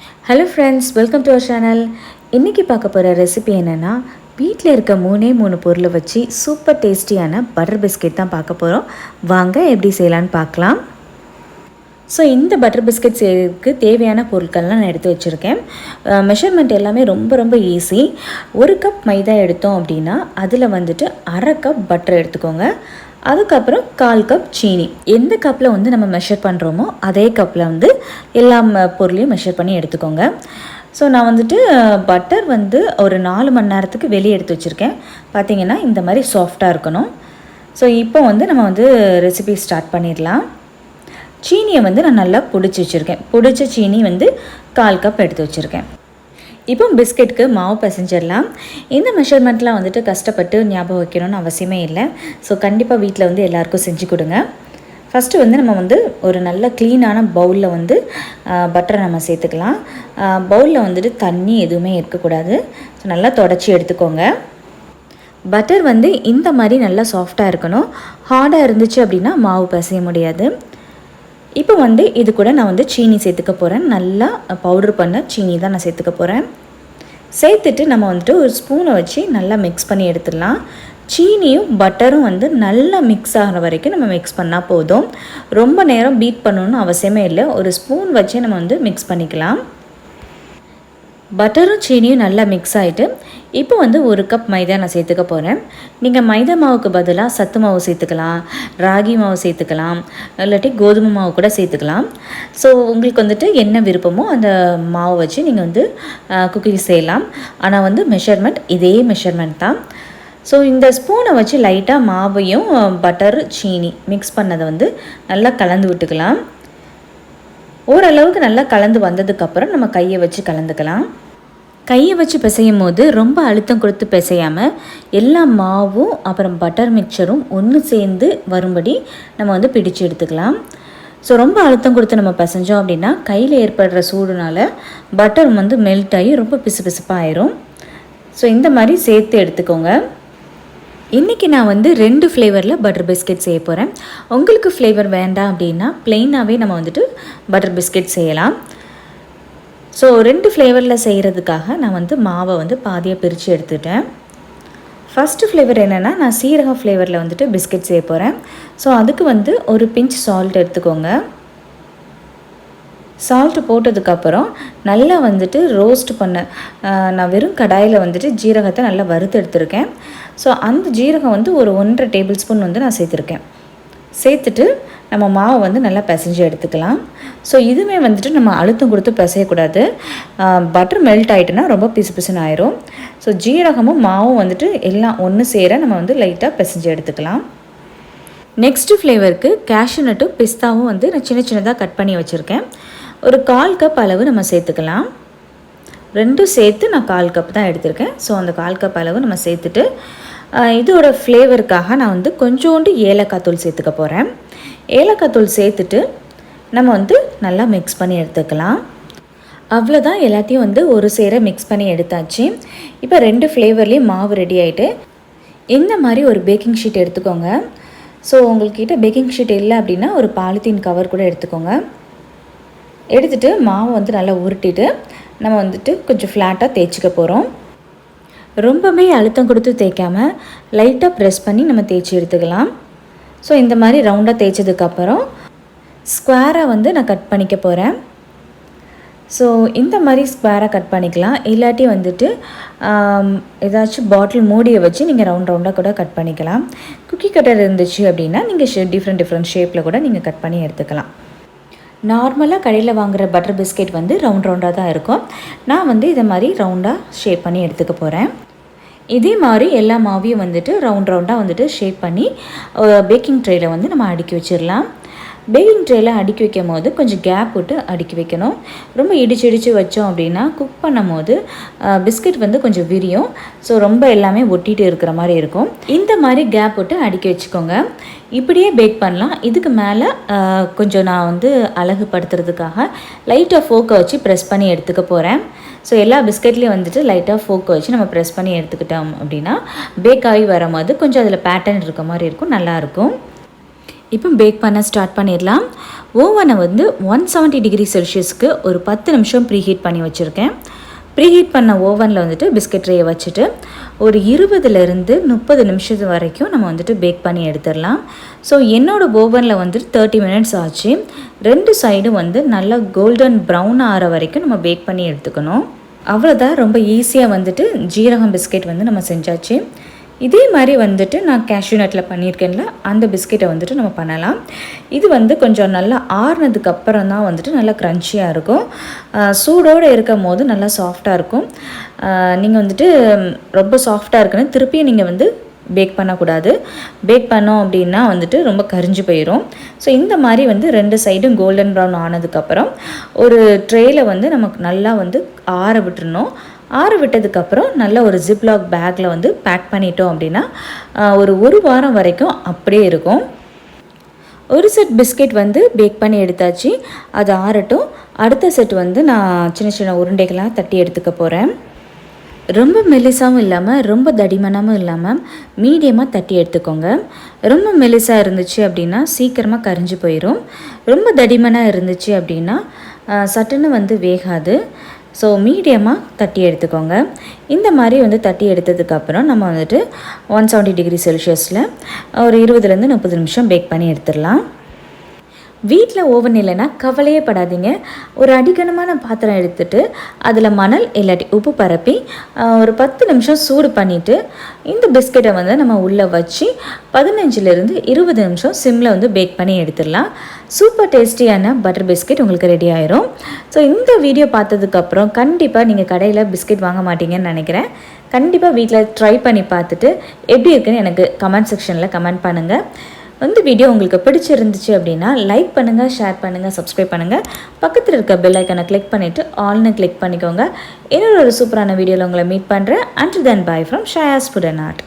Hello friends welcome to our channel இன்றைக்கி பார்க்க போகிற ரெசிபி என்னென்னா வீட்டில் இருக்க மூணே மூணு பொருளை வச்சு சூப்பர் டேஸ்டியான பட்டர் பிஸ்கெட் தான் பார்க்க போகிறோம் வாங்க எப்படி செய்யலான்னு பார்க்கலாம். ஸோ இந்த பட்டர் பிஸ்கெட் செய்யறதுக்கு தேவையான பொருட்கள்லாம் நான் எடுத்து வச்சுருக்கேன். மெஷர்மெண்ட் எல்லாமே ரொம்ப ரொம்ப ஈஸி ஒரு கப் மைதா எடுத்தோம் அப்படின்னா அதில் வந்துட்டு அரை கப் பட்டர் எடுத்துக்கோங்க. அதுக்கப்புறம் கால் கப் சீனி. எந்த கப்பில் வந்து நம்ம மெஷர் பண்ணுறோமோ அதே கப்பில் வந்து எல்லா பொருளையும் மெஷர் பண்ணி எடுத்துக்கோங்க. ஸோ நான் வந்துட்டு பட்டர் வந்து ஒரு நாலு மணி நேரத்துக்கு வெளியே எடுத்து வச்சுருக்கேன். பார்த்தீங்கன்னா இந்த மாதிரி சாஃப்டாக இருக்கணும். ஸோ இப்போ வந்து நம்ம வந்து ரெசிபி ஸ்டார்ட் பண்ணிடலாம். சீனியை வந்து நான் நல்லா பிடிச்சி வச்சுருக்கேன். பிடிச்ச சீனி வந்து கால் கப் எடுத்து வச்சுருக்கேன். இப்போ பிஸ்கெட்டுக்கு மாவு பிசைஞ்சிடலாம். இந்த மெஷர்மெண்ட்லாம் வந்துட்டு கஷ்டப்பட்டு ஞாபகம் வைக்கணும்னு அவசியமே இல்லை. ஸோ கண்டிப்பாக வீட்டில் வந்து எல்லாருக்கும் செஞ்சு கொடுங்க. ஃபஸ்ட்டு வந்து நம்ம வந்து ஒரு நல்ல க்ளீனான பவுலில் வந்து பட்டரை நம்ம சேர்த்துக்கலாம். பவுலில் வந்துட்டு தண்ணி எதுவுமே இருக்கக்கூடாது. ஸோ நல்லா தொடச்சி எடுத்துக்கோங்க. பட்டர் வந்து இந்த மாதிரி நல்லா சாஃப்டாக இருக்கணும். ஹார்டாக இருந்துச்சு அப்படின்னா மாவு பிசைய முடியாது. இப்போ வந்து இது கூட நான் வந்து சீனி சேர்த்துக்க போகிறேன் நல்லா பவுடர் பண்ண சீனி தான் நான் சேர்த்துக்க போகிறேன் சேர்த்துட்டு நம்ம வந்துட்டு ஒரு ஸ்பூனை வச்சு நல்லா மிக்ஸ் பண்ணி எடுத்துடலாம். சீனியும் பட்டரும் வந்து நல்லா மிக்ஸ் ஆகிற வரைக்கும் நம்ம மிக்ஸ் பண்ணால் போதும். ரொம்ப நேரம் பீட் பண்ணணும்னு அவசியமே இல்லை. ஒரு ஸ்பூன் வச்சே நம்ம வந்து மிக்ஸ் பண்ணிக்கலாம். பட்டரும் சீனியும் நல்லா மிக்ஸ் ஆகிட்டு இப்போ வந்து ஒரு கப் மைதா நான் சேர்த்துக்க போகிறேன் நீங்கள் மைதா மாவுக்கு பதிலாக சத்து மாவு சேர்த்துக்கலாம் ராகி மாவு சேர்த்துக்கலாம் இல்லாட்டி கோதுமை மாவு கூட சேர்த்துக்கலாம். ஸோ உங்களுக்கு வந்துட்டு என்ன விருப்பமோ அந்த மாவை வச்சு நீங்கள் வந்து குக்கிங் செய்யலாம். ஆனால் வந்து மெஷர்மெண்ட் இதே மெஷர்மெண்ட் தான். ஸோ இந்த ஸ்பூனை வச்சு லைட்டாக மாவையும் பட்டர் சீனி மிக்ஸ் பண்ணதை வந்து நல்லா கலந்து விட்டுக்கலாம். ஓரளவுக்கு நல்லா கலந்து வந்ததுக்கப்புறம் நம்ம கையை வச்சு கலந்துக்கலாம். கையை வச்சு பிசையும் போது ரொம்ப அழுத்தம் கொடுத்து பிசையாமல் எல்லா மாவும் அப்புறம் பட்டர் மிக்சரும் ஒன்று சேர்ந்து வரும்படி நம்ம வந்து பிடிச்சு எடுத்துக்கலாம். ஸோ ரொம்ப அழுத்தம் கொடுத்து நம்ம பிசைஞ்சோம் அப்படின்னா கையில் ஏற்படுற சூடுனால பட்டர் வந்து மெல்ட் ஆகி ரொம்ப பிசு பிசுப்பாயிரும் ஸோ இந்த மாதிரி சேர்த்து எடுத்துக்கோங்க. இன்றைக்கி நான் வந்து ரெண்டு ஃப்ளேவரில் பட்டர் பிஸ்கெட் செய்ய போகிறேன் உங்களுக்கு ஃப்ளேவர் வேண்டாம் அப்படின்னா ப்ளெயினாகவே நம்ம வந்துட்டு பட்டர் பிஸ்கெட் செய்யலாம். ஸோ ரெண்டு ஃப்ளேவரில் செய்கிறதுக்காக நான் வந்து மாவை வந்து பாதியாக பிரித்து எடுத்துட்டேன். ஃபஸ்ட்டு ஃப்ளேவர் என்னென்னா நான் சீரக ஃப்ளேவரில் வந்துட்டு பிஸ்கெட் செய்ய போகிறேன் ஸோ அதுக்கு வந்து ஒரு பிஞ்ச் சால்ட் எடுத்துக்கோங்க. சால்ட்டு போட்டதுக்கப்புறம் நல்லா வந்துட்டு ரோஸ்ட் பண்ண நான் வெறும் கடாயில் வந்துட்டு ஜீரகத்தை நல்லா வறுத்து எடுத்திருக்கேன். ஸோ அந்த ஜீரகம் வந்து ஒரு ஒன்றரை டேபிள் ஸ்பூன் வந்து நான் சேர்த்துருக்கேன். சேர்த்துட்டு நம்ம மாவை வந்து நல்லா பிசைஞ்சு எடுத்துக்கலாம். ஸோ இதுவுமே வந்துட்டு நம்ம அழுத்தம் கொடுத்து பிசையக்கூடாது. பட்டர் மெல்ட் ஆகிட்டுனா ரொம்ப பிசு பிசுன்னு ஆயிரும். ஸோ ஜீரகமும் மாவும் வந்துட்டு எல்லாம் ஒன்று சேர நம்ம வந்து லைட்டாக பிசைஞ்சு எடுத்துக்கலாம். நெக்ஸ்ட்டு ஃப்ளேவருக்கு கேஷ்யூ நட்டும் பிஸ்தாவும் வந்து நான் சின்ன சின்னதாக கட் பண்ணி வச்சுருக்கேன். ஒரு கால் கப் அளவு நம்ம சேர்த்துக்கலாம். ரெண்டும் சேர்த்து நான் கால் கப் தான் எடுத்திருக்கேன். ஸோ அந்த கால் கப் அளவு நம்ம சேர்த்துட்டு இதோட ஃப்ளேவருக்காக நான் வந்து கொஞ்சோண்டு ஏலக்காய் தூள் சேர்த்துக்க போகிறேன் ஏலக்காய் தூள் சேர்த்துட்டு நம்ம வந்து நல்லா மிக்ஸ் பண்ணி எடுத்துக்கலாம். அவ்வளோதான் எல்லாத்தையும் வந்து ஒரு சேர மிக்ஸ் பண்ணி எடுத்தாச்சு. இப்போ ரெண்டு ஃப்ளேவர்லேயும் மாவு ரெடி ஆகிட்டு இந்த மாதிரி ஒரு பேக்கிங் ஷீட் எடுத்துக்கோங்க. ஸோ உங்கள்கிட்ட பேக்கிங் ஷீட் இல்லை அப்படின்னா ஒரு பாலித்தீன் கவர் கூட எடுத்துக்கோங்க. எடுத்துகிட்டு மாவை வந்து நல்லா உருட்டிட்டு நம்ம வந்துட்டு கொஞ்சம் ஃப்ளாட்டாக தேய்ச்சிக்க போகிறோம் ரொம்பவே அழுத்தம் கொடுத்து தேய்க்காமல் லைட்டாக ப்ரெஸ் பண்ணி நம்ம தேய்ச்சி எடுத்துக்கலாம். ஸோ இந்த மாதிரி ரவுண்டாக தேய்ச்சதுக்கப்புறம் ஸ்கொயராக வந்து நான் கட் பண்ணிக்க போகிறேன் ஸோ இந்த மாதிரி ஸ்கொயராக கட் பண்ணிக்கலாம். இல்லாட்டி வந்துட்டு ஏதாச்சும் பாட்டில் மூடியை வச்சு நீங்கள் ரவுண்ட் ரவுண்டாக கூட கட் பண்ணிக்கலாம். குக்கி கட்டர் இருந்துச்சு அப்படின்னா நீங்கள் ஷே டிஃப்ரெண்ட் டிஃப்ரெண்ட் ஷேப்பில் கூட நீங்கள் கட் பண்ணி எடுத்துக்கலாம். நார்மலாக கடையில் வாங்குற பட்டர் பிஸ்கெட் வந்து ரவுண்ட் ரவுண்டாக தான் இருக்கும். நான் வந்து இதை மாதிரி ரவுண்டாக ஷேப் பண்ணி எடுத்துக்க போகிறேன் இதே மாதிரி எல்லா மாவையும் வந்துட்டு ரவுண்ட் ரவுண்டாக வந்துட்டு ஷேப் பண்ணி பேக்கிங் ட்ரேயில் வந்து நம்ம அடுக்கி வச்சிடலாம். பேக்கிங் ட்ரேயில் அடுக்கி வைக்கும் போது கொஞ்சம் கேப் விட்டு அடுக்கி வைக்கணும். ரொம்ப இடிச்சு இடிச்சு வச்சோம் அப்படின்னா குக் பண்ணும் போது பிஸ்கட் வந்து கொஞ்சம் விரியும். ஸோ ரொம்ப எல்லாமே ஒட்டிகிட்டு இருக்கிற மாதிரி இருக்கும். இந்த மாதிரி கேப் விட்டு அடுக்கி வச்சுக்கோங்க. இப்படியே பேக் பண்ணலாம். இதுக்கு மேலே கொஞ்சம் நான் வந்து அழகுபடுத்துறதுக்காக லைட்டாக ஃபோக்கை வச்சு ப்ரெஸ் பண்ணி எடுத்துக்க போகிறேன் ஸோ எல்லா பிஸ்கெட்லேயும் வந்துட்டு லைட்டாக ஃபோக்கை வச்சு நம்ம ப்ரெஸ் பண்ணி எடுத்துக்கிட்டோம் அப்படின்னா பேக் ஆகி வரும்போது கொஞ்சம் அதில் பேட்டர்ன் இருக்க மாதிரி இருக்கும். நல்லாயிருக்கும் இப்போ பேக் பண்ண ஸ்டார்ட் பண்ணிடலாம். ஓவனை வந்து ஒன் செவன்ட்டி டிகிரி செல்சியஸ்க்கு ஒரு பத்து நிமிஷம் ப்ரீஹீட் பண்ணி வச்சுருக்கேன். ப்ரீஹீட் பண்ண ஓவனில் வந்துட்டு பிஸ்கட் ட்ரேயை வச்சுட்டு ஒரு இருபதுலேருந்து முப்பது நிமிஷத்து வரைக்கும் நம்ம வந்துட்டு பேக் பண்ணி எடுத்துடலாம். ஸோ என்னோடய ஓவனில் வந்துட்டு தேர்ட்டி மினிட்ஸ் ஆச்சு. ரெண்டு சைடும் வந்து நல்லா கோல்டன் ப்ரௌன் ஆகிற வரைக்கும் நம்ம பேக் பண்ணி எடுத்துக்கணும். அவ்வளோதான் ரொம்ப ஈஸியாக வந்துட்டு ஜீரகம் பிஸ்கெட் வந்து நம்ம செஞ்சாச்சு. இதே மாதிரி வந்துட்டு நான் கேஷ்யூ நட்டில் பண்ணியிருக்கேன்ல அந்த பிஸ்கெட்டை வந்துட்டு நம்ம பண்ணலாம். இது வந்து கொஞ்சம் நல்லா ஆறுனதுக்கு அப்புறம் தான் வந்துட்டு நல்லா க்ரன்ச்சியாக இருக்கும். சூடோடு இருக்கும் போது நல்லா சாஃப்டாக இருக்கும். நீங்கள் வந்துட்டு ரொம்ப சாஃப்டாக இருக்குன்னு திருப்பியும் நீங்கள் வந்து பேக் பண்ணக்கூடாது. பேக் பண்ணோம் அப்படின்னா வந்துட்டு ரொம்ப கரிஞ்சு போயிடும் ஸோ இந்த மாதிரி வந்து ரெண்டு சைடும் கோல்டன் ப்ரௌன் ஆனதுக்கப்புறம் ஒரு ட்ரேயில் வந்து நமக்கு நல்லா வந்து ஆற விட்டுருணும் ஆற விட்டதுக்கப்புறம் நல்ல ஒரு ஜிப்லாக் பேக்கில் வந்து பேக் பண்ணிட்டோம் அப்படின்னா ஒரு ஒரு வாரம் வரைக்கும் அப்படியே இருக்கும். ஒரு செட் பிஸ்கெட் வந்து பேக் பண்ணி எடுத்தாச்சு. அது ஆறட்டும். அடுத்த செட் வந்து நான் சின்ன சின்ன உருண்டைகளாக தட்டி எடுத்துக்க போகிறேன் ரொம்ப மெலிசாவும் இல்லாமல் ரொம்ப தடிமனாகவும் இல்லாமல் மீடியமாக தட்டி எடுத்துக்கோங்க. ரொம்ப மெலிசாக இருந்துச்சு அப்படின்னா சீக்கிரமாக கரிஞ்சு போயிடும் ரொம்ப தடிமனாக இருந்துச்சு அப்படின்னா சட்டுன்னு வந்து வேகாது. ஸோ மீடியமாக தட்டி எடுத்துக்கோங்க. இந்த மாதிரி வந்து தட்டி எடுத்ததுக்கப்புறம் நம்ம வந்துட்டு ஒன் செவன்ட்டி டிகிரி செல்சியஸில் ஒரு இருபதுலேருந்து முப்பது நிமிஷம் பேக் பண்ணி எடுத்துடலாம். வீட்டில் ஓவன் இல்லைன்னா கவலையே படாதீங்க. ஒரு அடிக்கணமான பாத்திரம் எடுத்துட்டு அதில் மணல் இல்லாட்டி உப்பு பரப்பி ஒரு பத்து நிமிஷம் சூடு பண்ணிவிட்டு இந்த பிஸ்கெட்டை வந்து நம்ம உள்ளே வச்சு பதினஞ்சுலேருந்து இருபது நிமிஷம் சிம்மில் வந்து பேக் பண்ணி எடுத்துடலாம். சூப்பர் டேஸ்டியான பட்டர் பிஸ்கெட் உங்களுக்கு ரெடி ஆயிரும். ஸோ இந்த வீடியோ பார்த்ததுக்கப்புறம் கண்டிப்பாக நீங்கள் கடையில் பிஸ்கெட் வாங்க மாட்டீங்கன்னு நினைக்கிறேன். கண்டிப்பாக வீட்டில் ட்ரை பண்ணி பார்த்துட்டு எப்படி இருக்குன்னு எனக்கு கமெண்ட் செக்ஷனில் கமெண்ட் பண்ணுங்கள் இந்த வீடியோ உங்களுக்கு பிடிச்சிருந்துச்சு அப்படின்னா லைக் பண்ணுங்கள் ஷேர் பண்ணுங்கள் சப்ஸ்கிரைப் பண்ணுங்கள் பக்கத்தில் இருக்க பெல் ஐக்கனை கிளிக் பண்ணிவிட்டு ஆல்னு கிளிக் பண்ணிக்கோங்க. இன்னொரு ஒரு சூப்பரான வீடியோவில் உங்களை மீட் பண்ணுறேன் and then bye from Shaya's food and art